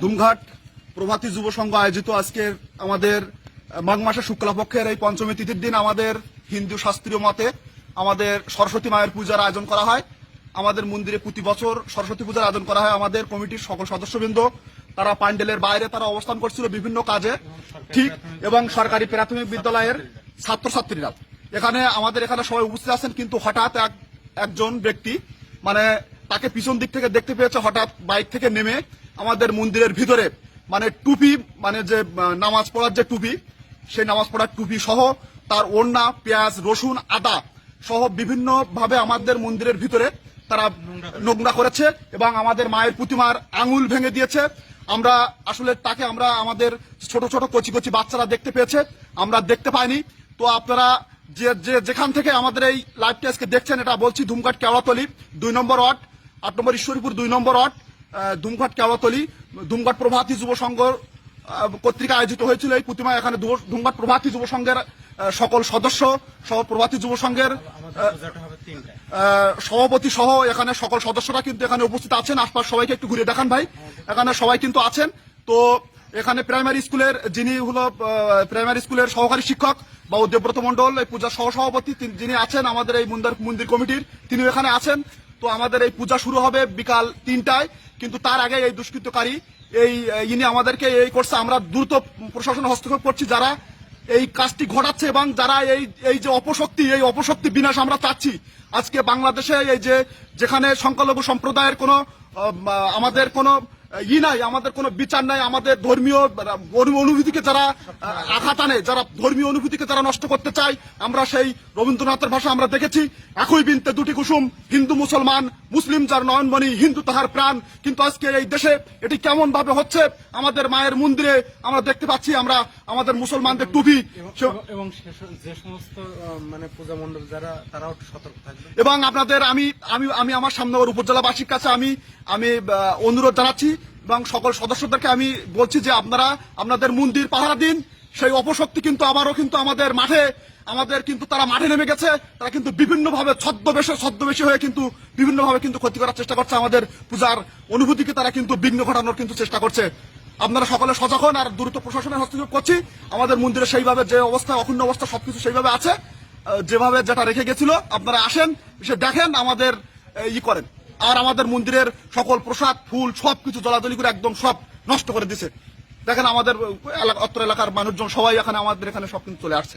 দুমঘাট প্রভাতী যুব সংঘ আয়োজিত আজকের আমাদের মাঘ মাসের শুক্লাপক্ষের এই পঞ্চমী তিথির দিন আমাদের হিন্দু শাস্ত্রীয় মতে আমাদের সরস্বতী মায়ের পূজার আয়োজন করা হয়। আমাদের মন্দিরে প্রতি বছর সরস্বতী পূজার আয়োজন করা হয় আমাদের কমিটির সকল সদস্যবৃন্দ। তারা প্যান্ডেলের বাইরে তারা অবস্থান করছিল বিভিন্ন কাজে। ঠিক, এবং সরকারি প্রাথমিক বিদ্যালয়ের ছাত্রছাত্রীরা। এখানে আমাদের এখানে সবাই উপস্থিত আছেন, কিন্তু হঠাৎ এক, একজন ব্যক্তি মানে তাকে পিছন দিক থেকে দেখতে পেয়েছে, হঠাৎ বাইক থেকে নেমে আমাদের মন্দিরের ভিতরে। মানে টুপি মানে যে নামাজ পড়ার যে টুপি, সেই নামাজ পড়ার টুপি সহ তার ওড়না, পেঁয়াজ, রসুন, আদা সহ বিভিন্ন ভাবে আমাদের মন্দিরের ভিতরে তারা নোংরা করেছে এবং আমাদের মায়ের প্রতিমার আঙুল ভেঙে দিয়েছে। আমরা আসলে তাকে আমরা আমাদের ছোট ছোট কচি কচি বাচ্চারা দেখতে পেয়েছে, আমরা দেখতে পাইনি। তো আপনারা যে যেখান থেকে আমাদের এই লাইভটা আজকে দেখছেন, এটা বলছি ধুমঘাট কেওড়াতলি, দুই নম্বর ওয়ার্ড। আট নম্বর ঈশ্বরীপুর দুই নম্বর ওয়ার্ড আহ, ধুমঘাট কেওড়াতলি ধুমঘাট প্রভাতী যুব সংঘ কর্তৃক আয়োজিত হয়েছিল এই প্রতিমা। এখানে ধুমঘাট প্রভাতী যুব সংঘের সকল সদস্য সহ প্রভাতী যুব সংঘের সভাপতি সহ এখানে সকল সদস্যরা কিন্তু এখানে উপস্থিত আছেন। আশপাশ সবাইকে একটু ঘুরে দেখান ভাই। এখানে সবাই কিন্তু আছেন। তো এখানে প্রাইমারি স্কুলের যিনি হলো প্রাইমারি স্কুলের সহকারী শিক্ষক বা দেব্রত মন্ডল এই পূজার সহসভাপতি তিনি- যিনি আছেন আমাদের এই মন্দির কমিটির তিনি এখানে আছেন। তো আমাদের এই পূজা শুরু হবে বিকাল তিনটায়, কিন্তু তার আগে এই দুষ্কৃতকারী, এই ইনি আমাদেরকে এই করছে। আমরা দ্রুত প্রশাসন হস্তক্ষেপ করছি যারা এই কাজটি ঘটাচ্ছে এবং যারা এই এই যে অপশক্তি, এই অপশক্তি বিনাশ আমরা চাচ্ছি। আজকে বাংলাদেশে এই যে যেখানে সংখ্যালঘু সম্প্রদায়ের কোনো আমাদের কোনো ই নাই, আমাদের কোনো বিচার নাই, আমাদের ধর্মীয় অনুভূতিকে যারা আঘাত আনে, যারা ধর্মীয় অনুভূতিকে যারা নষ্ট করতে চায়, আমরা সেই রবীন্দ্রনাথের ভাষা আমরা দেখেছি। একই বিনতে দুটি কুসুম, হিন্দু, মুসলমান, মুসলিম, যার নয়নমণি হিন্দু, তাহার প্রাণ। কিন্তু আজকে এই দেশে এটি কেমন ভাবে হচ্ছে, আমাদের মায়ের মন্দিরে আমরা দেখতে পাচ্ছি, আমরা আমাদের মুসলমানদের টুপি এবং যে সমস্ত মানে পূজা মণ্ডপ যারা তারাও সতর্ক থাকবে। এবং আপনাদের আমি আমি আমি আমার সামনগর উপজেলাবাসীর কাছে আমি আমি অনুরোধ জানাচ্ছি এবং সকল সদস্যদেরকে আমি বলছি যে আপনারা আপনাদের মন্দির পাহারা দিন। সেই অপশক্তি কিন্তু আবারও কিন্তু আমাদের মাঠে আমাদের কিন্তু তারা মাঠে নেমে গেছে। তারা কিন্তু বিভিন্ন ভাবে ছদ্মবেশে ছদ্মবেশী হয়ে কিন্তু বিভিন্নভাবে কিন্তু ক্ষতি করার চেষ্টা করছে আমাদের পূজার অনুভূতিকে তারা কিন্তু বিঘ্ন ঘটানোর কিন্তু চেষ্টা করছে। আপনারা সকলে সজাগ হন আর দ্রুত প্রশাসনের হস্তক্ষেপ করছি। আমাদের মন্দিরে সেইভাবে যে অবস্থা অক্ষুণ্ণ অবস্থা সবকিছু সেইভাবে আছে। যেভাবে যেটা রেখে গেছিল, আপনারা আসেন সে দেখেন, আমাদের ই করেন। আর আমাদের মন্দিরের সকল প্রসাদ, ফুল সব কিছু জলাজলি করে একদম সব নষ্ট করে দিছে। দেখেন আমাদের অত্র এলাকার মানুষজন সবাই এখানে, আমাদের এখানে সব কিন্তু চলে আসছে।